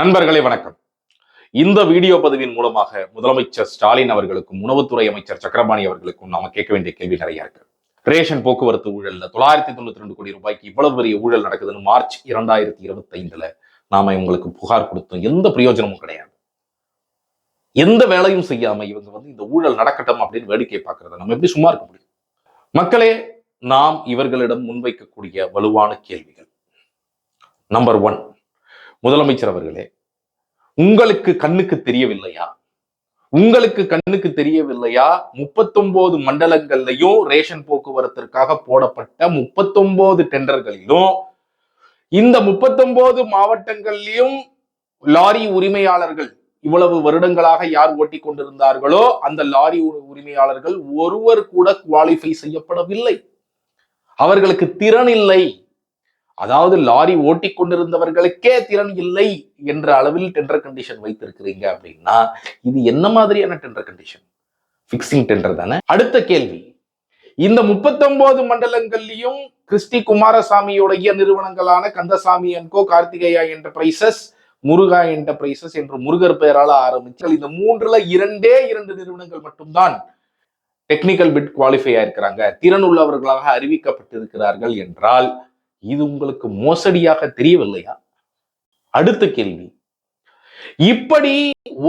நண்பர்களே வணக்கம். இந்த வீடியோ பதிவின் மூலமாக முதலமைச்சர் ஸ்டாலின் அவர்களுக்கும் உணவுத்துறை அமைச்சர் சக்கரபாணி அவர்களுக்கும் நாம கேட்க வேண்டிய கேள்வி நிறைய இருக்கு. ரேஷன் போக்குவரத்து ஊழல்ல தொள்ளாயிரத்தி தொண்ணூத்தி ரெண்டு கோடி ரூபாய்க்கு இவ்வளவு பெரிய ஊழல் நடக்குதுன்னு மார்ச் இரண்டாயிரத்தி இருபத்தி ஐந்துல நாம இவங்களுக்கு புகார் கொடுத்தோம். எந்த பிரயோஜனமும் கிடையாது. எந்த வேலையும் செய்யாம இவங்க வந்து இந்த ஊழல் நடக்கட்டும் அப்படின்னு வேடிக்கை பார்க்கறத நம்ம எப்படி சும்மா இருக்க முடியும்? மக்களே நாம் இவர்களிடம் முன்வைக்கக்கூடிய வலுவான கேள்விகள். நம்பர் ஒன் முதலமைச்சர் அவர்களே உங்களுக்கு கண்ணுக்கு தெரியவில்லையா? உங்களுக்கு கண்ணுக்கு தெரியவில்லையா? முப்பத்தொன்பது மண்டலங்கள்லையும் ரேஷன் போக்குவரத்திற்காக போடப்பட்ட முப்பத்தொன்பது டெண்டர்களிலும் இந்த முப்பத்தொன்பது மாவட்டங்கள்லயும் லாரி உரிமையாளர்கள் இவ்வளவு வருடங்களாக யார் ஓட்டி கொண்டிருந்தார்களோ அந்த லாரி உரிமையாளர்கள் ஒருவர் கூட குவாலிஃபை செய்யப்படவில்லை. அவர்களுக்கு திறன் இல்லை. அதாவது லாரி ஓட்டி கொண்டிருந்தவர்களுக்கே திறன் இல்லை என்ற அளவில் டெண்டர் கண்டிஷன் வைத்திருக்கிறீங்க அப்படின்னா இது என்ன மாதிரியான டெண்டர் கண்டிஷன் பிக்சிங் டெண்டர் தானே? அடுத்த கேள்வி. இந்த முப்பத்தொன்பது மண்டலங்கள்லயும் கிறிஸ்டி குமாரசாமியுடைய நிறுவனங்களான கந்தசாமி என்கோ கார்த்திகேயா என்டர்பிரைசஸ் முருகா என்டர்பிரைசஸ் என்று முருகர் பெயரால ஆரம்பிச்சு இந்த மூன்றுல இரண்டே இரண்டு நிறுவனங்கள் மட்டும்தான் டெக்னிக்கல் பிட் குவாலிஃபை ஆயிருக்கிறாங்க. திறன் உள்ளவர்களாக அறிவிக்கப்பட்டிருக்கிறார்கள் என்றால் இது உங்களுக்கு மோசடியாக தெரியவில்லையா? அடுத்த கேள்வி. இப்படி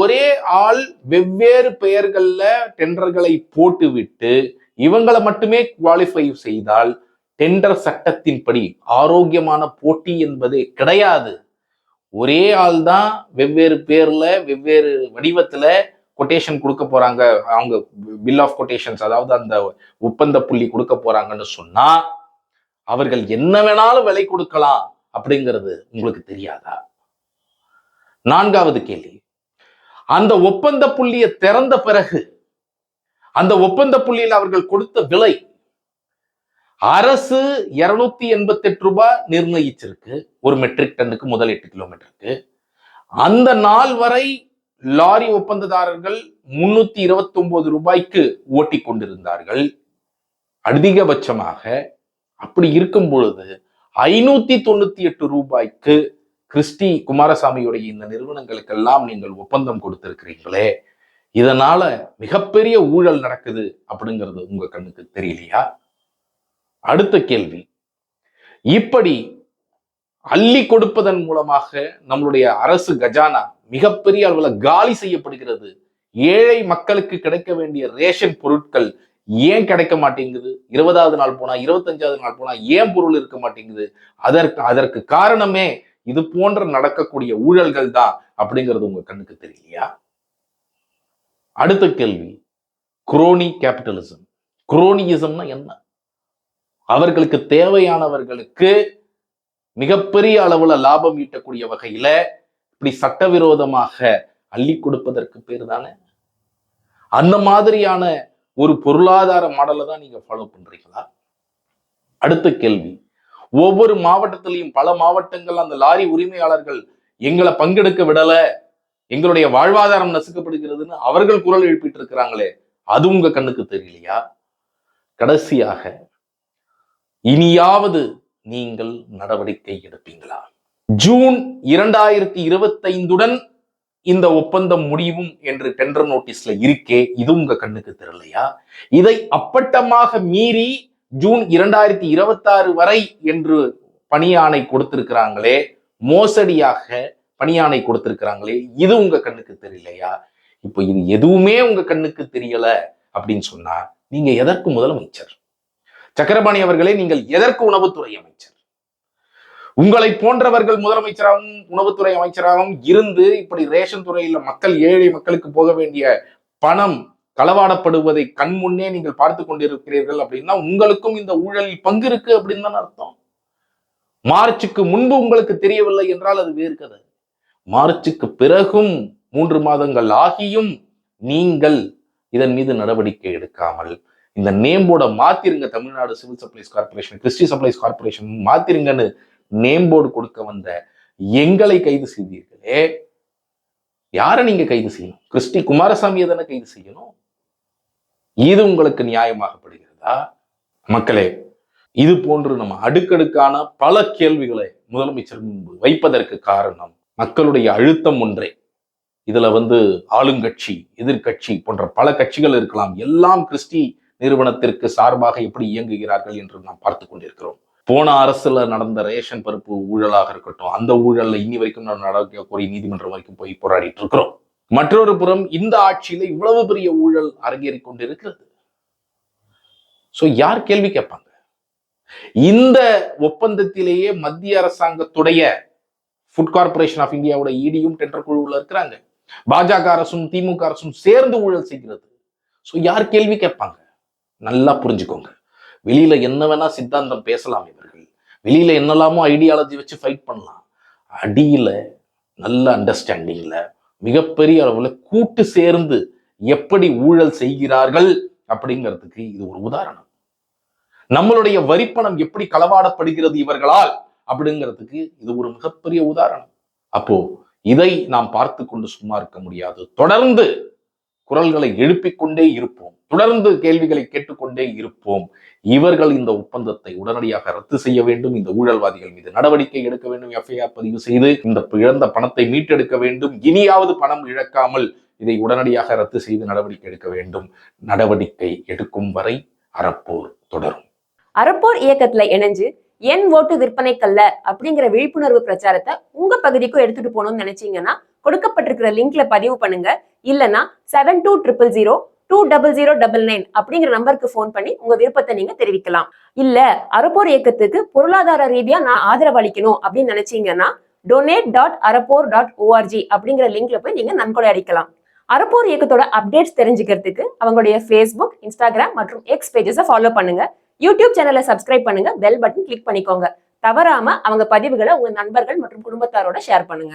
ஒரே ஆள் வெவ்வேறு பெயர்கள்ல டெண்டர்களை போட்டுவிட்டு இவங்களை மட்டுமே குவாலிஃபை செய்தால் டெண்டர் சட்டத்தின்படி ஆரோக்கியமான போட்டி என்பதே கிடையாது. ஒரே ஆள் தான் வெவ்வேறு பேர்ல வெவ்வேறு வடிவத்துல கொட்டேஷன் கொடுக்க போறாங்க. அவங்க பில் ஆஃப் கொட்டேஷன்ஸ் அதாவது அந்த ஒப்பந்த புள்ளி கொடுக்க போறாங்கன்னு சொன்னா அவர்கள் என்ன வேணாலும் விலை கொடுக்கலாம் அப்படிங்கிறது உங்களுக்கு தெரியாதா? நான்காவது கேள்வி. அந்த ஒப்பந்த புள்ளியை திறந்த பிறகு அந்த ஒப்பந்த புள்ளியில் அவர்கள் கொடுத்த விலை அரசு இருநூத்தி எண்பத்தி எட்டு ரூபாய் நிர்ணயிச்சிருக்கு ஒரு மெட்ரிக் டன்னுக்கு முதல் எட்டு கிலோமீட்டருக்கு அந்த நாள் வரை லாரி ஒப்பந்ததாரர்கள் முன்னூத்தி இருபத்தி ஒன்பது ரூபாய்க்கு ஓட்டி கொண்டிருந்தார்கள் அதிகபட்சமாக அப்படி இருக்கும் பொழுது ஐநூத்தி தொண்ணூத்தி எட்டு ரூபாய்க்கு கிறிஸ்டி குமாரசாமியுடைய இந்த நிறுவனங்களுக்கெல்லாம் நீங்கள் ஒப்பந்தம் கொடுத்திருக்கிறீங்களே இதனால மிகப்பெரிய ஊழல் நடக்குது அப்படிங்கிறது உங்க கண்ணுக்கு தெரியலையா? அடுத்த கேள்வி. இப்படி அள்ளி கொடுப்பதன் மூலமாக நம்மளுடைய அரசு கஜானா மிகப்பெரிய அளவுல காலி செய்யப்படுகிறது. ஏழை மக்களுக்கு கிடைக்க வேண்டிய ரேஷன் பொருட்கள் ஏன் கிடைக்க மாட்டேங்குது? இருபதாவது நாள் போனா இருபத்தஞ்சாவது நாள் போனா ஏன் பொருள் இருக்க மாட்டேங்குது? அதற்கு அதற்கு காரணமே இது போன்ற நடக்கக்கூடிய ஊழல்கள் தான் அப்படிங்கிறது உங்க கண்ணுக்கு தெரியலையா? அடுத்த கேள்வி குரோனி கேபிட்டலிசம். குரோனியிசம்னா என்ன? அவர்களுக்கு தேவையானவர்களுக்கு மிகப்பெரிய அளவுல லாபம் ஈட்டக்கூடிய வகையில இப்படி சட்டவிரோதமாக அள்ளி கொடுப்பதற்கு பேர் தானே? அந்த மாதிரியான ஒரு பொருளாதார மாடலை தான் நீங்க ஃபாலோ பண்றீங்களா? அடுத்த கேள்வி. ஒவ்வொரு மாவட்டத்திலையும் பல மாவட்டங்கள் அந்த லாரி உரிமையாளர்கள் எங்களை பங்கெடுக்க விடல எங்களுடைய வாழ்வாதாரம் நசுக்கப்படுகிறதுன்னு அவர்கள் குரல் எழுப்பிட்டு இருக்கிறாங்களே அது உங்க கண்ணுக்கு தெரியலையா? கடைசியாக இனியாவது நீங்கள் நடவடிக்கை எடுப்பீங்களா? ஜூன் இரண்டாயிரத்தி இருபத்தைந்துடன் இந்த ஒப்பந்தம் முடிவும் என்று டெண்டர் நோட்டீஸ்ல இருக்கே இது உங்க கண்ணுக்கு தெரியலையா? இதை அப்பட்டமாக மீறி ஜூன் இரண்டாயிரத்தி இருபத்தாறு வரை என்று பணியாணை கொடுத்திருக்கிறாங்களே மோசடியாக பணியாணை கொடுத்திருக்கிறாங்களே இது உங்க கண்ணுக்கு தெரியலையா? இப்போ இது எதுவுமே உங்க கண்ணுக்கு தெரியல அப்படின்னு சொன்னா நீங்க எதற்கு முதலமைச்சர்? சக்கரபாணி அவர்களே நீங்கள் எதற்கு உணவுத்துறை அமைச்சர்? உங்களை போன்றவர்கள் முதலமைச்சராகவும் உணவுத்துறை அமைச்சராகவும் இருந்து இப்படி ரேஷன் துறையில மக்கள் ஏழை மக்களுக்கு போக வேண்டிய பணம் களவாடப்படுவதை கண் முன்னே நீங்கள் பார்த்து கொண்டிருக்கிறீர்கள் அப்படின்னா உங்களுக்கும் இந்த ஊழலில் பங்கு இருக்கு அப்படின்னு தான் அர்த்தம். மார்ச்சுக்கு முன்பு உங்களுக்கு தெரியவில்லை என்றால் அது வேறு கதை. மார்ச்சுக்கு பிறகும் மூன்று மாதங்கள் ஆகியும் நீங்கள் இதன் மீது நடவடிக்கை எடுக்காமல் இந்த name மாத்திருங்க. Tamil Nadu civil supplies corporation Christy supplies corporation மாத்திருங்கன்னு name board கொடுக்க வந்த எங்களை கைது செய்தீர்களே. யாரை நீங்க கைது செய்யணும்? கிறிஸ்டி குமாரசாமியை தானே கைது செய்யணும்? இது உங்களுக்கு நியாயமாகப்படுகிறதா மக்களே இது போன்று நம்ம அடுக்கடுக்கான பல கேள்விகளை முதலமைச்சர் முன்பு வைப்பதற்கு காரணம் மக்களுடைய அழுத்தம் ஒன்றே. இதுல வந்து ஆளுங்கட்சி எதிர்க்கட்சி போன்ற பல கட்சிகள் இருக்கலாம். எல்லாம் கிறிஸ்டி நிறுவனத்திற்கு சார்பாக எப்படி இயங்குகிறார்கள் என்று நாம் பார்த்து கொண்டிருக்கிறோம். போன அரசுல நடந்த ரேஷன் பருப்பு ஊழலாக இருக்கட்டும் அந்த ஊழல்ல இன்னி வரைக்கும் நான் நடவடிக்கை கோரி நீதிமன்றம் வரைக்கும் போய் போராடிட்டு இருக்கிறோம். மற்றொரு புறம் இந்த ஆட்சியில இவ்வளவு பெரிய ஊழல் அரங்கேறிக் கொண்டிருக்கிறது. சோ யார் கேள்வி கேட்பாங்க? இந்த ஒப்பந்தத்திலேயே மத்திய அரசாங்கத்துடைய ஃபுட் கார்பரேஷன் ஆஃப் இந்தியாவோட இடியும் டெண்டர் குழுவுல இருக்கிறாங்க. பாஜக அரசும் திமுக அரசும் சேர்ந்து ஊழல் செய்கிறது. ஸோ யார் கேள்வி கேட்பாங்க? நல்லா புரிஞ்சுக்கோங்க. வெளியில என்ன வேணா சித்தாந்தம் பேசலாம் இவர்கள். வெளியில என்னெல்லாமோ ஐடியாலஜி வச்சு ஃபைட் பண்ணலாம். அடியில நல்ல அண்டர்ஸ்டாண்டிங்ல மிகப்பெரிய அளவில் கூட்டு சேர்ந்து எப்படி ஊழல் செய்கிறார்கள் அப்படிங்கிறதுக்கு இது ஒரு உதாரணம். நம்மளுடைய வரிப்பணம் எப்படி களவாடப்படுகிறது இவர்களால் அப்படிங்கிறதுக்கு இது ஒரு மிகப்பெரிய உதாரணம். அப்போ இதை நாம் பார்த்து கொண்டு சும்மா இருக்க முடியாது. தொடர்ந்து குரல்களை எழுப்பிக் கொண்டே இருப்போம். தொடர்ந்து கேள்விகளை கேட்டுக்கொண்டே இருப்போம். இவர்கள் இந்த ஒப்பந்தத்தை உடனடியாக ரத்து செய்ய வேண்டும். இந்த ஊழல்வாதிகள் மீது நடவடிக்கை எடுக்க வேண்டும். எஃப்ஐஆர் பதிவு செய்து இந்த இழந்த பணத்தை மீட்டெடுக்க வேண்டும். இனியாவது பணம் இழக்காமல் இதை உடனடியாக ரத்து செய்து நடவடிக்கை எடுக்க வேண்டும். நடவடிக்கை எடுக்கும் வரை அறப்போர் தொடரும். அறப்போர் இயக்கத்துல இணைஞ்சு என் ஓட்டு விற்பனைக்கல்ல அப்படிங்கிற விழிப்புணர்வு பிரச்சாரத்தை உங்க பகுதிக்கும் எடுத்துட்டு போகணும்னு நினைச்சீங்கன்னா கொடுக்கப்பட்டிருக்கிற லிங்க்ல பதிவு பண்ணுங்க. இல்லனா seven two triple zero two double zero double nine அப்படிங்கிற நம்பருக்கு ஃபோன் பண்ணி உங்க விருப்பத்தை நீங்க தெரிவிக்கலாம். இல்ல அறப்போர் இயக்கத்துக்கு பொருளாதார ரீதியா நான் ஆதரவளிக்கணும் அப்படின்னு நினைச்சீங்கன்னா donate dot Arappor dot ORG அப்படிங்கிற லிங்க்ல போய் நீங்க நன்கொடை அடிக்கலாம் அறப்போர் இயக்கத்தோட அப்டேட்ஸ் தெரிஞ்சுக்கிறதுக்கு அவங்களுடைய ஃபேஸ்புக் இன்ஸ்டாகிராம் மற்றும் எக்ஸ் பேஜஸை ஃபாலோ பண்ணுங்க. யூடியூப் சேனலை சப்ஸ்கிரைப் பண்ணுங்க. பெல் பட்டன் கிளிக் பண்ணிக்கோங்க. தவறாம அவங்க பதிவுகளை உங்க நண்பர்கள் மற்றும் குடும்பத்தாரோட ஷேர் பண்ணுங்க.